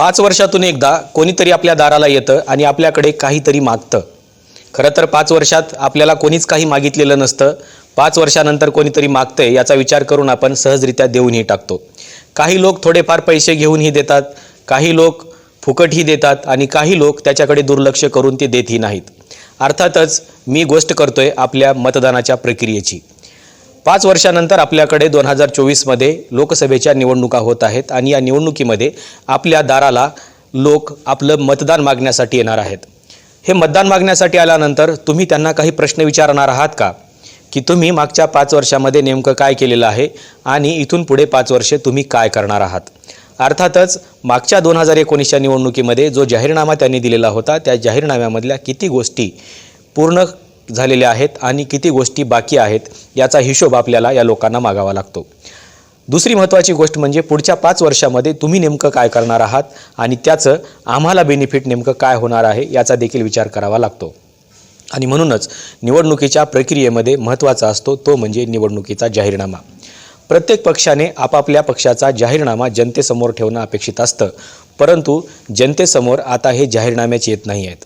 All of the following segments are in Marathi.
पाच वर्षातून एकदा कोणीतरी आपल्या दाराला येतं आणि आपल्याकडे काहीतरी मागतं. खरं तर पाच वर्षात आपल्याला कोणीच काही मागितलेलं नसतं. पाच वर्षानंतर कोणीतरी मागतंय याचा विचार करून आपण सहजरित्या देऊनही टाकतो. काही लोक थोडेफार पैसे घेऊनही देतात काही लोक फुकटही देतात आणि काही लोक त्याच्याकडे दुर्लक्ष करून ते देतही नाहीत. अर्थातच मी गोष्ट करतोय आपल्या मतदानाच्या प्रक्रियेची. पाच वर्षानंतर आपल्याकडे दोन हजार चोवीसमध्ये लोकसभेच्या निवडणुका होत आहेत आणि या निवडणुकीमध्ये आपल्या दाराला लोक आपलं मतदान मागण्यासाठी येणार आहेत. हे मतदान मागण्यासाठी आल्यानंतर तुम्ही त्यांना काही प्रश्न विचारणार आहात का? की तुम्ही मागच्या पाच वर्षामध्ये नेमकं काय केलेलं आहे आणि इथून पुढे पाच वर्षे तुम्ही काय करणार आहात? अर्थातच मागच्या दोन हजार एकोणीसच्या निवडणुकीमध्ये जो जाहीरनामा त्यांनी दिलेला होता त्या जाहीरनाम्यामधल्या किती गोष्टी पूर्ण झालेल्या आहेत आणि किती गोष्टी बाकी आहेत याचा हिशोब आपल्याला या लोकांना मागावा लागतो. दुसरी महत्त्वाची गोष्ट म्हणजे पुढच्या पाच वर्षामध्ये तुम्ही नेमकं काय करणार आहात आणि त्याचं आम्हाला बेनिफिट नेमकं काय होणार आहे याचा देखील विचार करावा लागतो. आणि म्हणूनच निवडणुकीच्या प्रक्रियेमध्ये महत्त्वाचा असतो तो म्हणजे निवडणुकीचा जाहीरनामा. प्रत्येक पक्षाने आपापल्या पक्षाचा जाहीरनामा जनतेसमोर ठेवणं अपेक्षित असतं. परंतु जनतेसमोर आता हे जाहीरनाम्याच येत नाही आहेत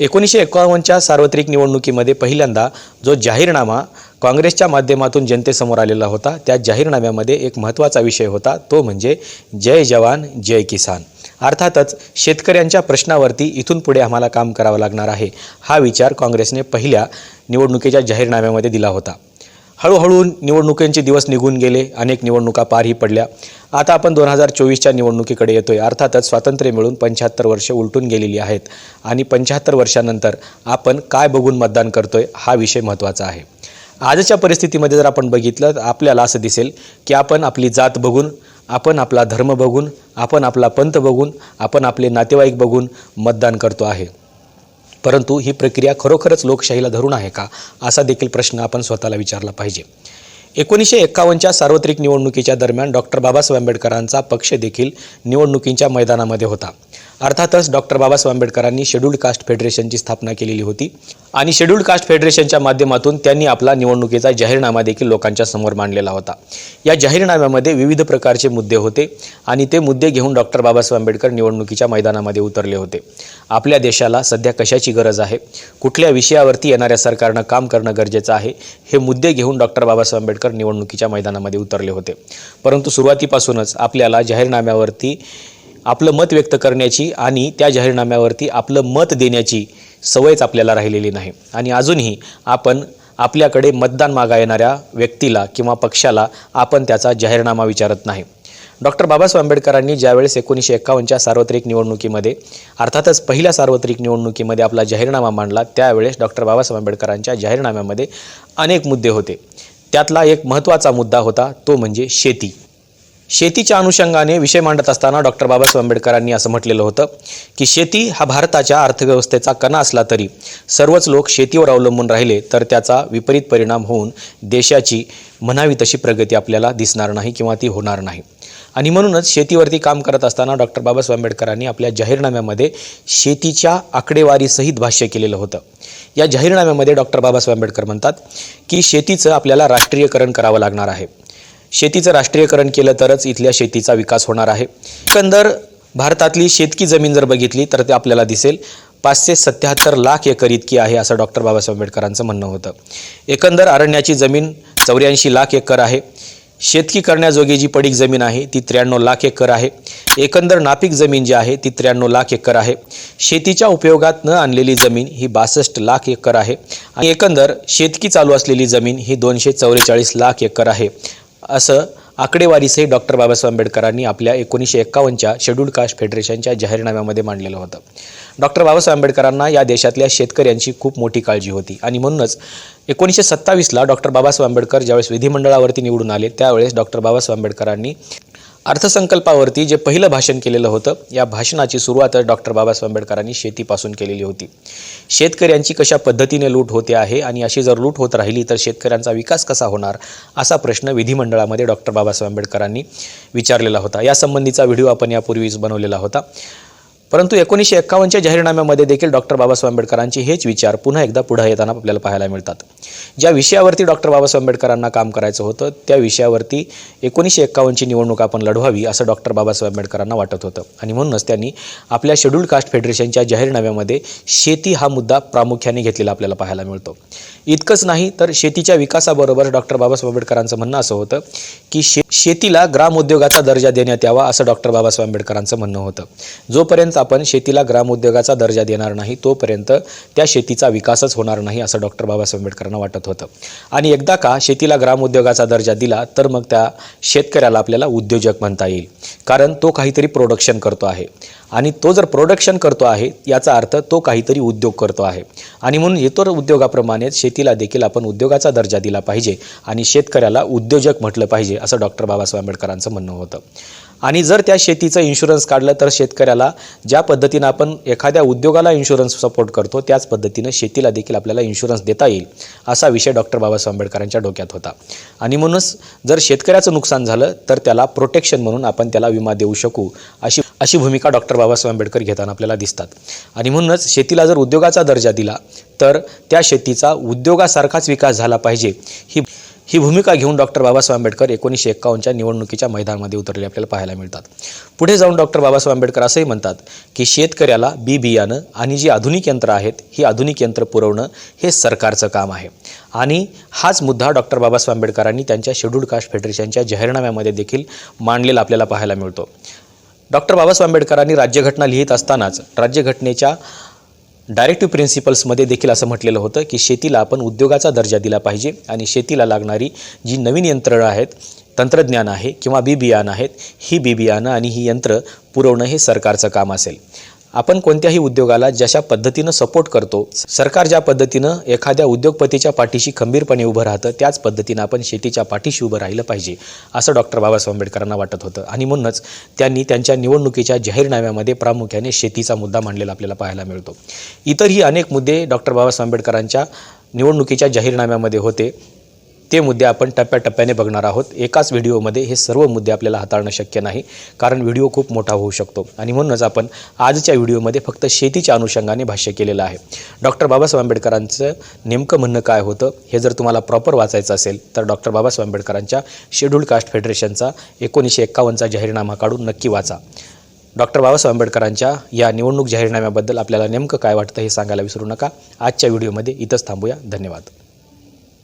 एकोणीसशे एकावन्नच्या सार्वत्रिक निवडणुकीमध्ये पहिल्यांदा जो जाहीरनामा काँग्रेसच्या माध्यमातून जनतेसमोर आलेला होता त्या जाहीरनाम्यामध्ये एक महत्त्वाचा विषय होता तो म्हणजे जय जवान जय किसान. अर्थातच शेतकऱ्यांच्या प्रश्नावरती इथून पुढे आम्हाला काम करावं लागणार आहे हा विचार काँग्रेसने पहिल्या निवडणुकीच्या जाहीरनाम्यामध्ये दिला होता. हळूहळू निवडणुकांचे दिवस निघून गेले अनेक निवडणुका पारही पडल्या. आता आपण दोन हजार चोवीसच्या निवडणुकीकडे येतोय. अर्थातच स्वातंत्र्य मिळून पंच्याहत्तर वर्ष उलटून गेलेली आहेत. आणि पंच्याहत्तर वर्षानंतर आपण काय बघून मतदान करतोय हा विषय महत्त्वाचा आहे. आजच्या परिस्थितीमध्ये जर आपण बघितलं तर आपल्याला असं दिसेल की आपण आपली जात बघून आपण आपला धर्म बघून आपण आपला पंथ बघून आपण आपले नातेवाईक बघून मतदान करतो आहे. परंतु ही प्रक्रिया खरोखरच लोकशाहीला धरून आहे का असा देखील प्रश्न आपण स्वतःला विचारला पाहिजे. एकोणीसशे एक्कावन्नच्या सार्वत्रिक निवडणुकीच्या दरम्यान डॉक्टर बाबासाहेब आंबेडकरांचा पक्ष देखील निवडणुकींच्या मैदानामध्ये होता. अर्थातच डॉक्टर बाबासाहेब आंबेडकरांनी शेड्यूल्ड कास्ट फेडरेशनची स्थापना केलेली होती. आणि शेड्यूल्ड कास्ट फेडरेशनच्या माध्यमातून त्यांनी आपला निवडणुकीचा जाहीरनामा देखील लोकांच्या समोर मांडलेला होता. या जाहीरनाम्यामध्ये विविध प्रकारचे मुद्दे होते आणि ते मुद्दे घेऊन डॉक्टर बाबासाहेब आंबेडकर निवडणुकीच्या मैदानामध्ये उतरले होते. आपल्या देशाला सध्या कशाची गरज आहे? कुठल्या विषयावरती येणाऱ्या सरकारनं काम करणं गरजेचं आहे? हे मुद्दे घेऊन डॉक्टर बाबासाहेब आंबेडकर निवडणुकीच्या मैदानामध्ये उतरले होते. परंतु सुरुवातीपासूनच आपल्याला जाहीरनाम्यावरती आपलं मत व्यक्त करण्याची आणि त्या जाहीरनाम्यावरती आपलं मत देण्याची सवयच आपल्याला राहिलेली नाही. आणि अजूनही आपण आपल्याकडे मतदान मागा येणाऱ्या व्यक्तीला किंवा पक्षाला आपण त्याचा जाहीरनामा विचारत नाही. डॉक्टर बाबासाहेब आंबेडकरांनी ज्यावेळेस एकोणीसशे एक्कावन्नच्या सार्वत्रिक निवडणुकीमध्ये अर्थातच पहिल्या सार्वत्रिक निवडणुकीमध्ये आपला जाहीरनामा मांडला त्यावेळेस डॉक्टर बाबासाहेब आंबेडकरांच्या जाहीरनाम्यामध्ये अनेक मुद्दे होते. त्यातला एक महत्त्वाचा मुद्दा होता तो म्हणजे शेती. शेतीच्या अनुषंगाने विषय मांडत असताना डॉक्टर बाबासाहेब आंबेडकरांनी असं म्हटलेलं होतं की शेती हा भारताच्या अर्थव्यवस्थेचा कणा असला तरी सर्वच लोक शेतीवर अवलंबून राहिले तर त्याचा विपरीत परिणाम होऊन देशाची म्हणावी तशी प्रगती आपल्याला दिसणार नाही किंवा ती होणार नाही. आणि म्हणूनच शेतीवरती काम करत असताना डॉक्टर बाबासाहेब आंबेडकरांनी आपल्या जाहीरनाम्यामध्ये शेतीच्या आकडेवारीसहित भाष्य केलेलं होतं. या जाहीरनाम्यामध्ये डॉक्टर बाबासाहेब आंबेडकर म्हणतात की शेतीचं आपल्याला राष्ट्रीयकरण करावं लागणार आहे. शेतीचं राष्ट्रीयकरण केलं तरच इथल्या शेतीचा विकास होणार आहे. एकंदर भारतातली शेतकी जमीन जर बघितली तर ते आपल्याला दिसेल पाचशे सत्याहत्तर लाख एकर इतकी आहे असं डॉक्टर बाबासाहेब आंबेडकरांचं म्हणणं होतं. एकंदर अरण्याची जमीन चौऱ्याऐंशी लाख एकर आहे. शेतकी करण्याजोगी जी पडीक जमीन आहे ती त्र्याण्णव लाख एकर आहे. एकंदर नापीक जमीन जी आहे ती त्र्याण्णव लाख एकर आहे. शेतीच्या उपयोगात न आणलेली जमीन ही बासष्ट लाख एकर आहे. आणि एकंदर शेतकी चालू असलेली जमीन ही दोनशे चौवेचाळीस लाख एकर आहे. असं आकडेवारीसही डॉक्टर बाबासाहेब आंबेडकरांनी आपल्या एकोणीसशे एक्कावन्नच्या शेड्यूल्ड कास्ट फेडरेशनच्या जाहीरनाम्यामध्ये मांडलेलं होतं. डॉक्टर बाबासाहेब आंबेडकरांना या देशातल्या शेतकऱ्यांची खूप मोठी काळजी होती. आणि म्हणूनच एकोणीसशे सत्तावीसला डॉक्टर बाबासाहेब आंबेडकर ज्यावेळेस विधिमंडळावरती निवडून आले त्यावेळेस डॉक्टर बाबासाहेब आंबेडकरांनी अर्थसंकल्पावरती जे पहिलं भाषण केलेलं होतं या भाषणाची सुरुवात डॉक्टर बाबासाहेब आंबेडकरांनी शेतीपासून केलेली होती. शेतकऱ्यांची कशा पद्धतीने लूट होते आहे आणि अशी जर लूट होत राहिली तर शेतकऱ्यांचा विकास कसा होणार असा प्रश्न विधिमंडळामध्ये डॉक्टर बाबासाहेब आंबेडकरांनी विचारलेला होता. यासंबंधीचा व्हिडिओ आपण यापूर्वीच बनवलेला होता. परंतु एकोणीसशे एक्कावन्नच्या जाहीरनाम्यामध्ये देखील डॉक्टर बाबासाहेब आंबेडकरांचे हेच विचार पुन्हा एकदा पुढे येताना आपल्याला पाहायला मिळतात. ज्या विषयावरती डॉक्टर बाबासाहेब आंबेडकरांना काम करायचं होतं त्या विषयावरती एकोणीसशे एक्कावन्नची निवडणूक आपण लढवावी असं डॉक्टर बाबासाहेब आंबेडकरांना वाटत होतं. आणि म्हणूनच त्यांनी आपल्या शेड्यूल कास्ट फेडरेशनच्या जाहीरनाम्यामध्ये शेती हा मुद्दा प्रामुख्याने घेतलेला आपल्याला पाहायला मिळतो. इतकंच नाही तर शेतीच्या विकासाबरोबर डॉक्टर बाबासाहेब आंबेडकरांचं म्हणणं असं होतं की शे शेतीला ग्रामोद्योगाचा दर्जा देण्यात यावा असं डॉक्टर बाबासाहेब आंबेडकरांचं म्हणणं होतं. जोपर्यंत आपण शेतीला ग्रामउद्योगाचा दर्जा देणार नाही तोपर्यंत त्या शेतीचा विकासच होणार नाही असं डॉक्टर बाबासाहेब आंबेडकरांना वाटत होतं. आणि एकदा का शेतीला ग्रामउद्योगाचा दर्जा दिला तर मग त्या शेतकऱ्याला आपल्याला उद्योजक म्हणता येईल. कारण तो काहीतरी प्रोडक्शन करतो आहे. आणि तो जर प्रोडक्शन करतो आहे याचा अर्थ तो काहीतरी उद्योग करतो आहे. आणि म्हणून इतर उद्योगाप्रमाणेच शेतीला देखील आपण उद्योगाचा दर्जा दिला पाहिजे आणि शेतकऱ्याला उद्योजक म्हटलं पाहिजे असं डॉक्टर बाबासाहेब आंबेडकरांचं म्हणणं होतं. आणि जर त्या शेतीचं इन्शुरन्स काढलं तर शेतकऱ्याला ज्या पद्धतीनं आपण एखाद्या उद्योगाला इन्शुरन्स सपोर्ट करतो त्याच पद्धतीनं शेतीला देखील आपल्याला इन्शुरन्स देता येईल असा विषय डॉक्टर बाबासाहेब आंबेडकरांच्या डोक्यात होता. आणि म्हणूनच जर शेतकऱ्याचं नुकसान झालं तर त्याला प्रोटेक्शन म्हणून आपण त्याला विमा देऊ शकू अशी अशी भूमिका डॉक्टर बाबासाहेब आंबेडकर घेताना आपल्याला दिसतात. आणि म्हणूनच शेतीला जर उद्योगाचा दर्जा दिला तर त्या शेतीचा उद्योगासारखाच विकास झाला पाहिजे. ही ही भूमिका घेऊन डॉक्टर बाबासाहेब आंबेडकर एकोणीसशे एक्कावन्नच्या निवडणुकीच्या मैदानामध्ये उतरलेले आपल्याला पाहायला मिळतात. पुढे जाऊन डॉक्टर बाबासाहेब आंबेडकर असंही म्हणतात की शेतकऱ्याला बी बियाणं आणि जी आधुनिक यंत्र आहेत ही आधुनिक यंत्र पुरवणं हे सरकारचं काम आहे. आणि हाच मुद्दा डॉक्टर बाबासाहेब आंबेडकरांनी त्यांच्या शेड्यूल्ड कास्ट फेडरेशनच्या जाहीरनाम्यामध्ये देखील मांडलेला आपल्याला पाहायला मिळतो. डॉक्टर बाबासाहेब आंबेडकरांनी राज्यघटना लिहित असतानाच राज्यघटनेच्या डायरेक्टिव्ह प्रिन्सिपल्समध्ये देखील असं म्हटलेलं होतं की शेतीला आपण उद्योगाचा दर्जा दिला पाहिजे आणि शेतीला लागणारी जी नवीन यंत्रणं आहेत तंत्रज्ञान आहे किंवा बी बियाणं आहेत ही बी बियाणं आणि ही यंत्र पुरवणं हे सरकारचं काम असेल. आपण कोणत्याही उद्योगाला जशा पद्धतीनं सपोर्ट करतो सरकार ज्या पद्धतीनं एखाद्या उद्योगपतीच्या पाठीशी खंबीरपणे उभं राहतं त्याच पद्धतीनं आपण शेतीच्या पाठीशी उभं राहिलं पाहिजे असं डॉक्टर बाबासाहेब आंबेडकरांना वाटत होतं. आणि म्हणूनच त्यांनी त्यांच्या निवडणुकीच्या जाहीरनाम्यामध्ये प्रामुख्याने शेतीचा मुद्दा मांडलेला आपल्याला पाहायला मिळतो. इतरही अनेक मुद्दे डॉक्टर बाबासाहेब आंबेडकरांच्या निवडणुकीच्या जाहीरनाम्यामध्ये होते. ते मुद्दे आपण टप्प्याटप्प्याने बघणार आहोत. एकाच व्हिडिओमध्ये हे सर्व मुद्दे आपल्याला हाताळणं शक्य नाही कारण व्हिडिओ खूप मोठा होऊ शकतो. आणि म्हणूनच आपण आजच्या व्हिडिओमध्ये फक्त शेतीच्या अनुषंगाने भाष्य केलेलं आहे. डॉक्टर बाबासाहेब आंबेडकरांचं नेमकं म्हणणं काय होतं हे जर तुम्हाला प्रॉपर वाचायचं असेल तर डॉक्टर बाबासाहेब आंबेडकरांच्या शेड्यूल्ड कास्ट फेडरेशनचा एकोणीसशे एक्कावन्नचा जाहीरनामा काढून नक्की वाचा. डॉक्टर बाबासाहेब आंबेडकरांच्या या निवडणूक जाहीरनाम्याबद्दल आपल्याला नेमकं काय वाटतं हे सांगायला विसरू नका. आजच्या व्हिडिओमध्ये इथंच थांबूया. धन्यवाद.